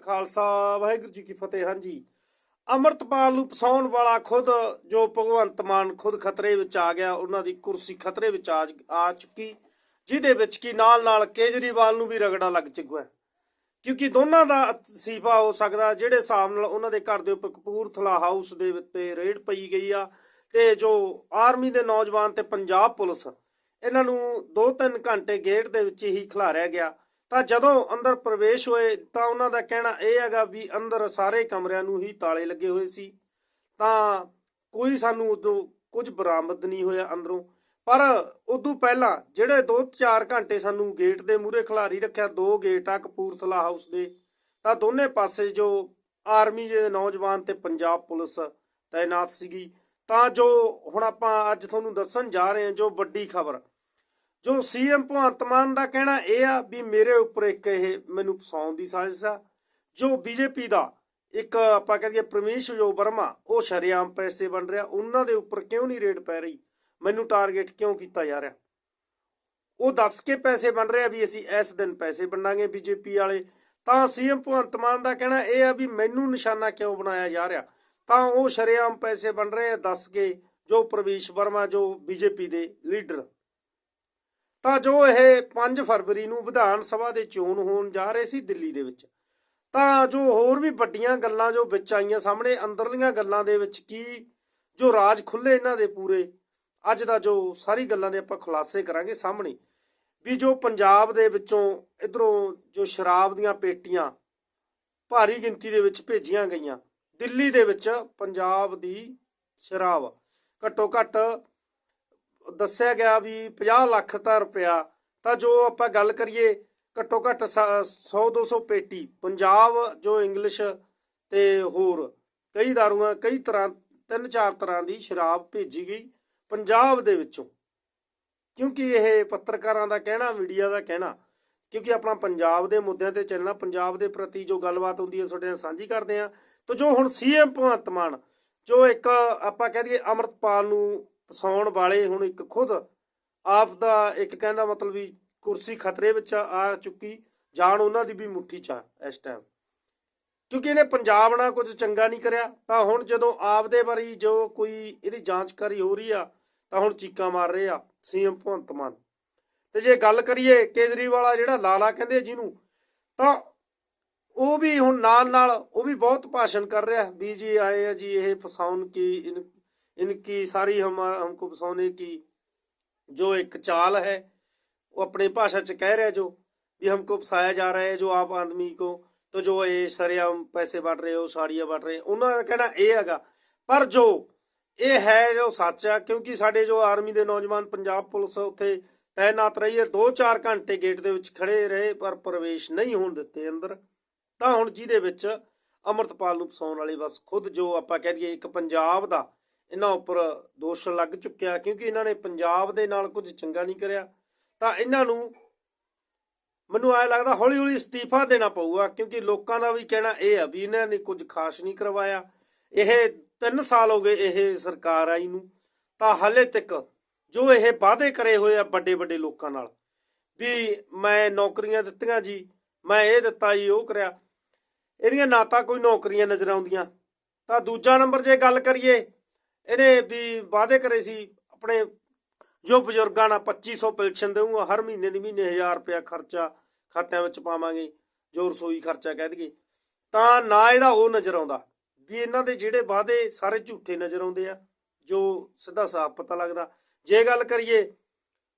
ਖਾਲਸਾ, ਵਾਹਿਗੁਰੂ ਜੀ ਕੀ ਫਤਿਹ। ਹਾਂਜੀ, ਅਮਰਤਪਾਲ ਨੂੰ ਫਸਾਉਣ ਵਾਲਾ ਖੁਦ, ਜੋ ਭਗਵੰਤ ਮਾਨ ਖੁਦ ਖਤਰੇ ਵਿੱਚ ਆ ਗਿਆ, ਉਹਨਾਂ ਦੀ ਕੁਰਸੀ ਖਤਰੇ ਵਿੱਚ ਆ ਚੁੱਕੀ, ਜਿਹਦੇ ਵਿੱਚ ਕੀ ਨਾਲ ਨਾਲ ਕੇਜਰੀਵਾਲ ਨੂੰ ਵੀ ਰਗੜਾ ਲੱਗ ਚੁੱਕਾ ਕਿਉਂਕਿ ਦੋਨਾਂ ਦਾ ਅਸਤੀਫਾ ਹੋ ਸਕਦਾ, ਜਿਹੜੇ ਹਿਸਾਬ ਨਾਲ ਉਹਨਾਂ ਦੇ ਘਰ ਦੇ ਉੱਪਰ ਕਪੂਰਥਲਾ ਹਾਊਸ ਦੇ ਉੱਤੇ ਰੇਡ ਪਈ ਗਈ ਆ, ਤੇ ਜੋ ਆਰਮੀ ਦੇ ਨੌਜਵਾਨ ਤੇ ਪੰਜਾਬ ਪੁਲਿਸ, ਇਹਨਾਂ ਨੂੰ 2-3 ਘੰਟੇ ਗੇਟ ਦੇ ਵਿੱਚ ਹੀ ਖਿਲਾਰਿਆ ਗਿਆ। ਤਾਂ ਜਦੋਂ ਅੰਦਰ ਪ੍ਰਵੇਸ਼ ਹੋਏ ਤਾਂ ਉਹਨਾਂ ਦਾ ਕਹਿਣਾ ਇਹ ਹੈਗਾ ਵੀ ਅੰਦਰ ਸਾਰੇ ਕਮਰਿਆਂ ਨੂੰ ਹੀ ਤਾਲੇ ਲੱਗੇ ਹੋਏ ਸੀ। ਤਾਂ ਕੋਈ ਸਾਨੂੰ ਉਦੋਂ ਕੁਝ ਬਰਾਮਦ ਨਹੀਂ ਹੋਇਆ ਅੰਦਰੋਂ। ਪਰ ਉਦੋਂ ਪਹਿਲਾਂ ਜਿਹੜੇ 2-4 ਘੰਟੇ ਸਾਨੂੰ ਗੇਟ ਦੇ ਮੂਹਰੇ ਖਿਲਾਰੀ ਰੱਖਿਆ, ਦੋ ਗੇਟ ਆ, ਕਪੂਰਥਲਾ ਹਾਊਸ ਦੇ, ਤਾਂ ਦੋਨੇ ਪਾਸੇ ਜੋ ਆਰਮੀ ਦੇ ਨੌਜਵਾਨ ਤੇ ਪੰਜਾਬ ਪੁਲਿਸ ਤਾਇਨਾਤ ਸੀਗੀ। ਤਾਂ ਜੋ ਹੁਣ ਆਪਾਂ ਅੱਜ ਤੁਹਾਨੂੰ ਦੱਸਣ ਜਾ ਰਹੇ ਹਾਂ ਜੋ ਵੱਡੀ ਖਬਰ ਜੋ ਸੀਐਮ ਭਗਵੰਤ ਮਾਨ ਦਾ ਕਹਿਣਾ ਇਹ ਆ ਵੀ ਮੇਰੇ ਉੱਪਰ ਇੱਕ ਇਹ ਮੈਨੂੰ ਫਸਾਉਣ ਦੀ ਸਾਜ਼ਿਸ਼ ਆ। ਜੋ ਬੀਜੇਪੀ ਦਾ ਇੱਕ ਆਪਾਂ ਕਹਿੰਦੇ ਪ੍ਰਮੇਸ਼ ਜੋ ਵਰਮਾ, ਉਹ ਸ਼ਰੇਆਮ ਪੈਸੇ ਬਣ ਰਿਹਾ, ਉਹਨਾਂ ਦੇ ਉੱਪਰ ਕਿਉਂ ਨਹੀਂ ਰੇਡ ਪੈ ਰਹੀ? ਮੈਨੂੰ ਟਾਰਗੇਟ ਕਿਉਂ ਕੀਤਾ ਜਾ ਰਿਹਾ? ਉਹ ਦੱਸ ਕੇ ਪੈਸੇ ਬਣ ਰਿਹਾ ਵੀ ਅਸੀਂ ਇਸ ਦਿਨ ਪੈਸੇ ਵੰਡਾਂਗੇ ਬੀਜੇਪੀ ਵਾਲੇ। ਤਾਂ ਸੀਐਮ ਭਗਵੰਤ ਮਾਨ ਦਾ ਕਹਿਣਾ ਇਹ ਆ ਵੀ ਮੈਨੂੰ ਨਿਸ਼ਾਨਾ ਕਿਉਂ ਬਣਾਇਆ ਜਾ ਰਿਹਾ? ਤਾਂ ਉਹ ਸ਼ਰੇਆਮ ਪੈਸੇ ਬਣ ਰਹੇ ਆ, ਦੱਸ ਕੇ ਜੋ ਪ੍ਰਵੇਸ਼ ਵਰਮਾ, ਜੋ ਬੀਜੇਪੀ ਦੇ ਲੀਡਰ। ਤਾਂ ਜੋ ਇਹ 5 ਫਰਵਰੀ ਨੂੰ ਵਿਧਾਨ ਸਭਾ ਦੇ ਚੋਣ ਹੋਣ ਜਾ ਰਹੇ ਸੀ ਦਿੱਲੀ ਦੇ ਵਿੱਚ। ਤਾਂ ਜੋ ਹੋਰ ਵੀ ਵੱਡੀਆਂ ਗੱਲਾਂ ਜੋ ਵਿੱਚ ਆਈਆਂ ਸਾਹਮਣੇ, ਅੰਦਰਲੀਆਂ ਗੱਲਾਂ ਦੇ ਵਿੱਚ ਕੀ, ਜੋ ਰਾਜ ਖੁੱਲੇ ਇਹਨਾਂ ਦੇ ਪੂਰੇ, ਅੱਜ ਦਾ ਜੋ ਸਾਰੀ ਗੱਲਾਂ ਦੇ ਆਪਾਂ ਖੁਲਾਸੇ ਕਰਾਂਗੇ ਸਾਹਮਣੇ। ਵੀ ਜੋ ਪੰਜਾਬ ਦੇ ਵਿੱਚੋਂ ਇਧਰੋਂ ਜੋ ਸ਼ਰਾਬ ਦੀਆਂ ਪੇਟੀਆਂ ਭਾਰੀ ਗਿਣਤੀ ਦੇ ਵਿੱਚ ਭੇਜੀਆਂ ਗਈਆਂ, ਦਿੱਲੀ ਦੇ ਵਿੱਚ ਪੰਜਾਬ ਦੀ ਸ਼ਰਾਬ ਘੱਟੋ ਘੱਟ ਦੱਸਿਆ ਗਿਆ ਵੀ 50 ਲੱਖ ਤਾਂ ਰੁਪਇਆ। ਤਾਂ ਜੋ ਆਪਾਂ ਗੱਲ ਕਰੀਏ, ਘੱਟੋ ਘੱਟ 100 200 ਪੇਟੀ, ਪੰਜਾਬ, ਜੋ ਇੰਗਲਿਸ਼ ਤੇ ਹੋਰ, ਕਈ ਦਾਰੂਆਂ, ਕਈ ਤਰ੍ਹਾਂ, ਤਿੰਨ ਚਾਰ ਤਰ੍ਹਾਂ ਦੀ ਸ਼ਰਾਬ ਭੇਜੀ ਗਈ ਪੰਜਾਬ ਦੇ ਵਿੱਚੋਂ। ਕਿਉਂਕਿ ਇਹ ਪੱਤਰਕਾਰਾਂ ਦਾ ਕਹਿਣਾ, ਮੀਡੀਆ ਦਾ ਕਹਿਣਾ, ਕਿਉਂਕਿ ਆਪਣਾ ਪੰਜਾਬ ਦੇ ਮੁੱਦਿਆਂ ਤੇ ਚੱਲਣਾ, ਪੰਜਾਬ ਦੇ ਪ੍ਰਤੀ ਜੋ ਗੱਲਬਾਤ ਹੁੰਦੀ ਹੈ, ਤੁਹਾਡੇ ਨਾਲ ਸਾਂਝੀ ਕਰਦੇ ਆ ਤਾਂ ਜੋ ਹੁਣ ਸੀਐਮ ਭਗਵੰਤ ਮਾਨ, ਜੋ ਇੱਕ ਆਪਾਂ ਕਹਿ ਦਈਏ ਅਮਰਤਪਾਲ ਨੂੰ ਫਸਾਉਣ ਵਾਲੇ ਹੁਣ ਇੱਕ ਖੁਦ ਆਪ ਦਾ ਇੱਕ ਕਹਿੰਦਾ ਮਤਲਬ ਵੀ ਕੁਰਸੀ ਖਤਰੇ ਵਿੱਚ ਆ ਚੁੱਕੀ ਜਾਨ ਉਹਨਾਂ ਦੀ ਵੀ ਮੁੱਠੀ 'ਚ ਆ ਇਸ ਟਾਈਮ ਕਿਉਂਕਿ ਇਹਨੇ ਪੰਜਾਬ ਨਾਲ ਕੁਝ ਚੰਗਾ ਨਹੀਂ ਕਰਿਆ, ਤਾਂ ਹੁਣ ਜਦੋਂ ਆਪ ਦੇ ਬਾਰੇ ਜੋ ਕੋਈ ਇਹਦੀ ਜਾਂਚਕਾਰੀ ਹੋ ਰਹੀ ਆ, ਤਾਂ ਹੁਣ ਚੀਕਾਂ ਮਾਰ ਰਹੇ ਆ ਸੀਐਮ ਭਗਵੰਤ ਮਾਨ। ਤੇ ਜੇ ਗੱਲ ਕਰੀਏ ਕੇਜਰੀਵਾਲ ਆ ਜਿਹੜਾ ਲਾਲਾ ਕਹਿੰਦੇ ਜਿਹਨੂੰ, ਤਾਂ ਉਹ ਵੀ ਹੁਣ ਨਾਲ ਨਾਲ ਉਹ ਵੀ ਬਹੁਤ ਭਾਸ਼ਣ ਕਰ ਰਿਹਾ, ਵੀ ਜੀ ਆਏ ਆ ਜੀ ਇਹ ਫਸਾਉਣ ਕੀ ਇਨ ਇਨਕੀ ਸਾਰੀ ਹਮ ਹਮਕੋ ਫਸਾਉਣੇ ਕੀ ਜੋ ਇੱਕ ਚਾਲ ਹੈ वो अपनी भाषा च कह रहे हैं जो भी हमको फसाया जा रहा है जो आप आदमी को तो जो ये सरेआम पैसे बांट रहे हो साड़ियां बांट रहे ਉਹਨਾਂ ਦਾ ਕਹਿਣਾ ਇਹ ਹੈਗਾ ਪਰ ਜੋ ਇਹ ਹੈ ਜੋ ਸੱਚ ਆ ਕਿਉਂਕਿ ਸਾਡੇ ਜੋ ਆਰਮੀ ਦੇ ਨੌਜਵਾਨ ਪੰਜਾਬ ਪੁਲਿਸ ਉੱਥੇ ਤਾਇਨਾਤ ਰਹੀ ਹੈ 2-4 ਘੰਟੇ ਗੇਟ ਦੇ ਵਿੱਚ ਖੜੇ ਰਹੇ ਪਰ ਪ੍ਰਵੇਸ਼ ਨਹੀਂ ਹੋਣ ਦਿੱਤੇ ਅੰਦਰ ਤਾਂ ਹੁਣ ਜਿਹਦੇ ਵਿੱਚ ਅਮਰਤਪਾਲ ਨੂੰ ਫਸਾਉਣ ਵਾਲੇ ਬਸ ਖੁਦ ਜੋ ਆਪਾਂ ਕਹਿ ਦਈਏ ਇੱਕ ਪੰਜਾਬ ਦਾ ਇਹਨਾਂ ਉੱਪਰ ਦੋਸ਼ ਲੱਗ ਚੁੱਕਿਆ ਕਿਉਂਕਿ ਇਹਨਾਂ ਨੇ ਪੰਜਾਬ ਦੇ ਨਾਲ ਕੁਝ ਚੰਗਾ ਨਹੀਂ ਕਰਿਆ। ਤਾਂ ਇਹਨਾਂ ਨੂੰ ਮੈਨੂੰ ਐ ਲੱਗਦਾ ਹੌਲੀ ਹੌਲੀ ਅਸਤੀਫਾ ਦੇਣਾ ਪਊਗਾ ਕਿਉਂਕਿ ਲੋਕਾਂ ਦਾ ਵੀ ਕਹਿਣਾ ਇਹ ਆ ਵੀ ਇਹਨਾਂ ਨੇ ਕੁਝ ਖਾਸ ਨਹੀਂ ਕਰਵਾਇਆ। ਇਹ 3 ਸਾਲ ਹੋ ਗਏ ਇਹ ਸਰਕਾਰ ਆਈ ਨੂੰ। ਤਾਂ ਹਾਲੇ ਤੱਕ ਜੋ ਇਹ ਵਾਅਦੇ ਕਰੇ ਹੋਏ ਆ ਵੱਡੇ ਵੱਡੇ ਲੋਕਾਂ ਨਾਲ ਵੀ ਮੈਂ ਨੌਕਰੀਆਂ ਦਿੱਤੀਆਂ ਜੀ, ਮੈਂ ਇਹ ਦਿੱਤਾ ਜੀ, ਉਹ ਕਰਿਆ। ਇਹਦੀਆਂ ਨਾ ਤਾਂ ਕੋਈ ਨੌਕਰੀਆਂ ਨਜ਼ਰ ਆਉਂਦੀਆਂ। ਤਾਂ ਦੂਜਾ ਨੰਬਰ ਜੇ ਗੱਲ ਕਰੀਏ ਇਹਨੇ ਵੀ ਵਾਅਦੇ ਕਰੇ ਸੀ ਆਪਣੇ ਜੋ ਬਜ਼ੁਰਗਾਂ ਨਾਲ 2500 ਪੈਨਸ਼ਨ ਦੇਊਗਾ, ਹਰ ਮਹੀਨੇ ਦੀ ਮਹੀਨੇ 1000 ਰੁਪਇਆ ਖਰਚਾ ਖਾਤਿਆਂ ਵਿੱਚ ਪਾਵਾਂਗੇ, ਜੋ ਰਸੋਈ ਖਰਚਾ ਕਹਿ ਦਈਏ, ਤਾਂ ਨਾ ਇਹਦਾ ਉਹ ਨਜ਼ਰ ਆਉਂਦਾ, ਵੀ ਇਹਨਾਂ ਦੇ ਜਿਹੜੇ ਵਾਅਦੇ ਸਾਰੇ ਝੂਠੇ ਨਜ਼ਰ ਆਉਂਦੇ ਆ, ਜੋ ਸਿੱਧਾ ਸਾਫ਼ ਪਤਾ ਲੱਗਦਾ। ਜੇ ਗੱਲ ਕਰੀਏ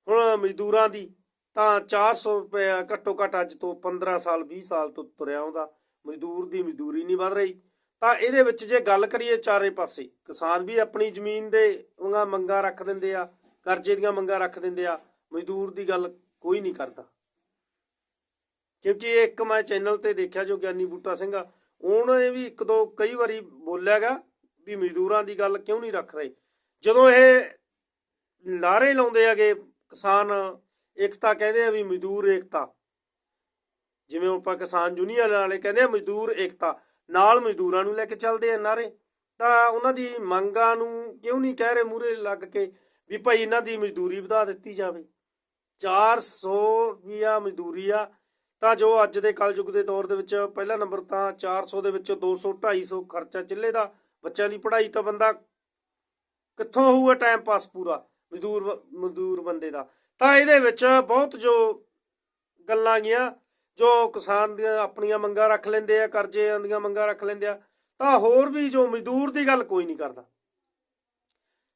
ਹੁਣ ਮਜ਼ਦੂਰਾਂ ਦੀ, ਤਾਂ 400 ਰੁਪਏ ਘੱਟੋ ਘੱਟ ਅੱਜ ਤੋਂ 15 ਸਾਲ 20 ਸਾਲ ਤੋਂ ਤੁਰਿਆ ਆਉਂਦਾ, ਮਜ਼ਦੂਰ ਦੀ ਮਜ਼ਦੂਰੀ ਨਹੀਂ ਵਧ ਰਹੀ। ਤਾਂ ਇਹਦੇ ਵਿੱਚ ਜੇ ਗੱਲ ਕਰੀਏ ਚਾਰੇ ਪਾਸੇ, ਕਿਸਾਨ ਵੀ ਆਪਣੀ ਜ਼ਮੀਨ ਦੇ ਉਹਨਾਂ ਮੰਗਾਂ ਰੱਖ ਦਿੰਦੇ ਆ, ਕਰਜ਼ੇ ਦੀਆਂ ਮੰਗਾਂ ਰੱਖ ਦਿੰਦੇ ਆ, ਮਜ਼ਦੂਰ ਦੀ ਗੱਲ ਕੋਈ ਨਹੀਂ ਕਰਦਾ। ਕਿਉਂਕਿ ਇੱਕ ਮੈਂ ਚੈਨਲ ਤੇ ਦੇਖਿਆ ਜੋ ਗਿਆਨੀ ਬੂਟਾ ਸਿੰਘ ਆ, ਉਹਨੇ ਵੀ ਇੱਕ ਦੋ ਕਈ ਵਾਰੀ ਬੋਲਿਆਗਾ ਵੀ ਮਜ਼ਦੂਰਾਂ ਦੀ ਗੱਲ ਕਿਉਂ ਨਹੀਂ ਰੱਖ ਰਹੇ? ਜਦੋਂ ਇਹ ਲਾਰੇ ਲਾਉਂਦੇ ਹੈਗੇ ਕਿਸਾਨ, ਏਕਤਾ ਕਹਿੰਦੇ ਆ ਵੀ ਮਜ਼ਦੂਰ ਏਕਤਾ। ਜਿਵੇਂ ਆਪਾਂ ਕਿਸਾਨ ਯੂਨੀਅਨ ਵਾਲੇ ਕਹਿੰਦੇ ਆ, ਮਜ਼ਦੂਰ ਏਕਤਾ। ਨਾਲ ਮਜ਼ਦੂਰਾਂ ਨੂੰ ਲੈ ਕੇ ਚੱਲਦੇ ਆ ਨਾਰੇ। ਤਾਂ ਉਹਨਾਂ ਦੀ ਮੰਗਾਂ ਨੂੰ ਕਿਉਂ ਨਹੀਂ ਕਹਿ ਰਹੇ ਮੂਰੇ ਲੱਗ ਕੇ ਵੀ ਭਾਈ ਇਹਨਾਂ ਦੀ ਮਜ਼ਦੂਰੀ ਵਧਾ ਦਿੱਤੀ ਜਾਵੇ? 400 ਰੁਪਿਆ ਮਜ਼ਦੂਰੀ ਆ। ਤਾਂ ਜੋ ਅੱਜ ਦੇ ਕਲਯੁਗ ਦੇ ਦੌਰ ਦੇ ਵਿੱਚ ਪਹਿਲਾ ਨੰਬਰ ਤਾਂ 400 ਦੇ ਵਿੱਚੋਂ 200 250 ਖਰਚਾ ਚੁੱਲ੍ਹੇ ਦਾ। ਬੱਚਿਆਂ ਦੀ ਪੜ੍ਹਾਈ ਤਾਂ ਬੰਦਾ ਕਿੱਥੋਂ ਹੋਊਗਾ? ਟਾਈਮ ਪਾਸ ਪੂਰਾ ਮਜ਼ਦੂਰ ਬ- ਮਜ਼ਦੂਰ ਬੰਦੇ ਦਾ। ਤਾਂ ਇਹਦੇ ਵਿੱਚ ਬਹੁਤ ਜੋ ਗੱਲਾਂ ਗਈਆਂ ਜੋ ਕਿਸਾਨ ਦੀਆਂ ਆਪਣੀਆਂ ਮੰਗਾਂ ਰੱਖ ਲੈਂਦੇ ਆ, ਕਰਜ਼ਿਆਂ ਦੀਆਂ ਮੰਗਾਂ ਰੱਖ ਲੈਂਦੇ ਆ, ਤਾਂ ਹੋਰ ਵੀ ਜੋ ਮਜ਼ਦੂਰ ਦੀ ਗੱਲ ਕੋਈ ਨਹੀਂ ਕਰਦਾ।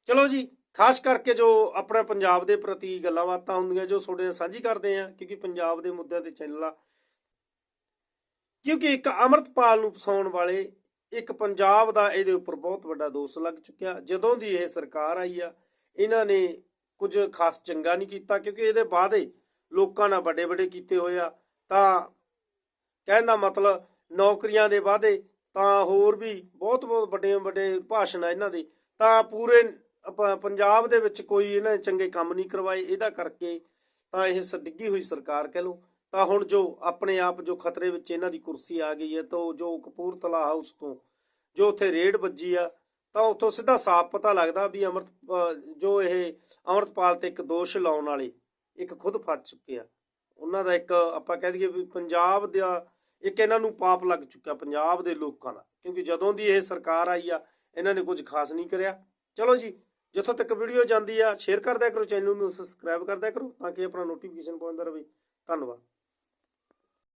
ਚਲੋ ਜੀ, ਖਾਸ ਕਰਕੇ ਜੋ ਆਪਣੇ ਪੰਜਾਬ ਦੇ ਪ੍ਰਤੀ ਗੱਲਾਂ ਬਾਤਾਂ ਹੁੰਦੀਆਂ, ਜੋ ਤੁਹਾਡੇ ਨਾਲ ਸਾਂਝੀ ਕਰਦੇ ਆ, ਕਿਉਂਕਿ ਪੰਜਾਬ ਦੇ ਮੁੱਦਿਆਂ ਤੇ ਚੈਨਲ ਆ। ਕਿਉਂਕਿ ਇੱਕ ਅਮਰਤਪਾਲ ਨੂੰ ਫਸਾਉਣ ਵਾਲੇ ਇੱਕ ਪੰਜਾਬ ਦਾ ਇਹਦੇ ਉੱਪਰ ਬਹੁਤ ਵੱਡਾ ਦੋਸ਼ ਲੱਗ ਚੁੱਕਿਆ। ਜਦੋਂ ਦੀ ਇਹ ਸਰਕਾਰ ਆਈ ਆ, ਇਹਨਾਂ ਨੇ ਕੁਝ ਖਾਸ ਚੰਗਾ ਨਹੀਂ ਕੀਤਾ, ਕਿਉਂਕਿ ਇਹਦੇ ਵਾਅਦੇ ਲੋਕਾਂ ਨਾਲ ਵੱਡੇ ਵੱਡੇ ਕੀਤੇ ਹੋਏ ਆ। ਤਾਂ ਕਹਿਣ ਦਾ ਮਤਲਬ ਨੌਕਰੀਆਂ ਦੇ ਵਾਅਦੇ ਤਾਂ ਹੋਰ ਵੀ ਬਹੁਤ ਬਹੁਤ ਵੱਡੇ ਵੱਡੇ ਭਾਸ਼ਣ ਆ ਇਹਨਾਂ ਦੇ। ਤਾਂ ਪੂਰੇ ਪੰਜਾਬ ਦੇ ਵਿੱਚ ਕੋਈ ਇਹਨਾਂ ਨੇ ਚੰਗੇ ਕੰਮ ਨਹੀਂ ਕਰਵਾਏ, ਇਹਦਾ ਕਰਕੇ ਤਾਂ ਇਹ ਸ- ਡਿੱਗੀ ਹੋਈ ਸਰਕਾਰ ਕਹਿ ਲਓ। ਤਾਂ ਹੁਣ ਜੋ ਆਪਣੇ ਆਪ ਜੋ ਖਤਰੇ ਵਿੱਚ ਇਹਨਾਂ ਦੀ ਕੁਰਸੀ ਆ ਗਈ ਹੈ, ਤਾਂ ਉਹ ਜੋ ਕਪੂਰਤਲਾ ਹਾਊਸ ਤੋਂ ਜੋ ਉੱਥੇ ਰੇਡ ਵੱਜੀ ਆ, ਤਾਂ ਉੱਥੋਂ ਸਿੱਧਾ ਸਾਫ਼ ਪਤਾ ਲੱਗਦਾ ਵੀ ਅਮਰਤ ਜੋ ਇਹ ਅਮਰਤਪਾਲ ਤੇ ਇੱਕ ਦੋਸ਼ ਲਾਉਣ ਵਾਲੇ ਇੱਕ ਖੁਦ ਫਸ ਚੁੱਕੇ ਆ। ਉਹਨਾਂ ਦਾ ਇੱਕ ਆਪਾਂ ਕਹਿ ਦਈਏ ਵੀ ਪੰਜਾਬ ਦਾ ਇੱਕ ਇਹਨਾਂ ਨੂੰ ਪਾਪ ਲੱਗ ਚੁੱਕਿਆ ਪੰਜਾਬ ਦੇ ਲੋਕਾਂ ਦਾ, ਕਿਉਂਕਿ ਜਦੋਂ ਦੀ ਇਹ ਸਰਕਾਰ ਆਈ ਆ, ਇਹਨਾਂ ਨੇ ਕੁਝ ਖਾਸ ਨਹੀਂ ਕਰਿਆ। ਚਲੋ ਜੀ, ਜਿੱਥੋਂ ਤੱਕ ਵੀਡੀਓ ਜਾਂਦੀ ਆ ਸ਼ੇਅਰ ਕਰਦਿਆ ਕਰੋ ਚੈਨਲ ਨੂੰ ਸਬਸਕ੍ਰਾਈਬ ਕਰ ਕਰੋ, ਤਾਂ ਕਿ ਆਪਣਾ ਨੋਟੀਫਿਕੇਸ਼ਨ ਪਹੁੰਚਦਾ ਰਹੇ। ਧੰਨਵਾਦ।